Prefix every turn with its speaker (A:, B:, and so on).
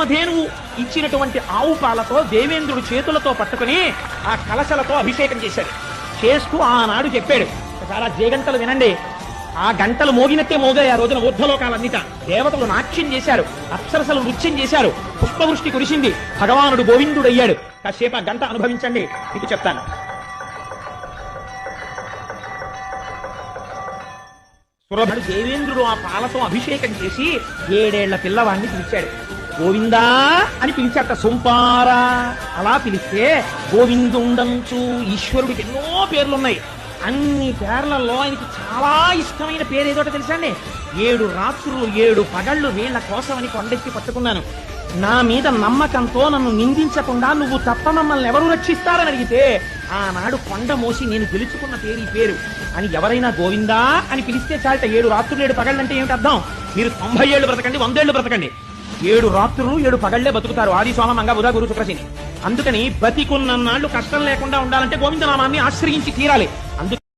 A: కామధేనువు ఇచ్చినటువంటి ఆవు పాలతో దేవేంద్రుడు చేతులతో పట్టుకుని ఆ కలశలతో అభిషేకం చేశాడు. చేస్తూ ఆనాడు చెప్పాడు. చాలా జేగంటలు వినండి. ఆ గంటలు మోగినట్టే మోగాయి ఆ రోజున ఊర్ధలోకాలన్నిట దేవతలు నాట్యం చేశారు. అప్సరసలు నృత్యం చేశారు. పుష్పవృష్టి కురిసింది. భగవానుడు గోవిందుడు అయ్యాడు కాసేపు ఆ గంట అనుభవించండి. మీకు చెప్తాను. సురభుడు దేవేంద్రుడు ఆ పాలతో అభిషేకం చేసి ఏడేళ్ళ పిల్లవాడిని పిలిచాడు. గోవిందా అని పిలిచాట సొంపారా. అలా పిలిస్తే గోవిందుండంచు ఈశ్వరుడికి ఎన్నో పేర్లున్నాయి. అన్ని పేర్లలో ఆయనకి చాలా ఇష్టమైన పేరు ఏదోట తెలుసా అండి? ఏడు రాత్రులు ఏడు పగళ్ళు వీళ్ళ కోసమని కొండెత్తి పట్టుకున్నాను. నా మీద నమ్మకంతో నన్ను నిందించకుండా నువ్వు తప్ప మమ్మల్ని ఎవరు రక్షిస్తారని అడిగితే ఆనాడు కొండ మోసి నేను గెలుచుకున్న పేరు ఈ పేరు. అని ఎవరైనా గోవిందా అని పిలిస్తే చాలట ఏడు రాత్రులు ఏడు పగళ్ళంటే ఏమిటి అర్థం? మీరు తొంభై ఏళ్ళు బ్రతకండి వందేళ్ళు బ్రతకండి. ఏడు రాత్రులు ఏడు పగళ్ళే బతుకుతారు. ఆది సోమ మంగ బుధ గురు శుక్రశని అందుకని బతికున్నన్నాళ్ళు కష్టం లేకుండా ఉండాలంటే గోవిందనామాన్ని ఆశ్రయించి తీరాలి. అందుకని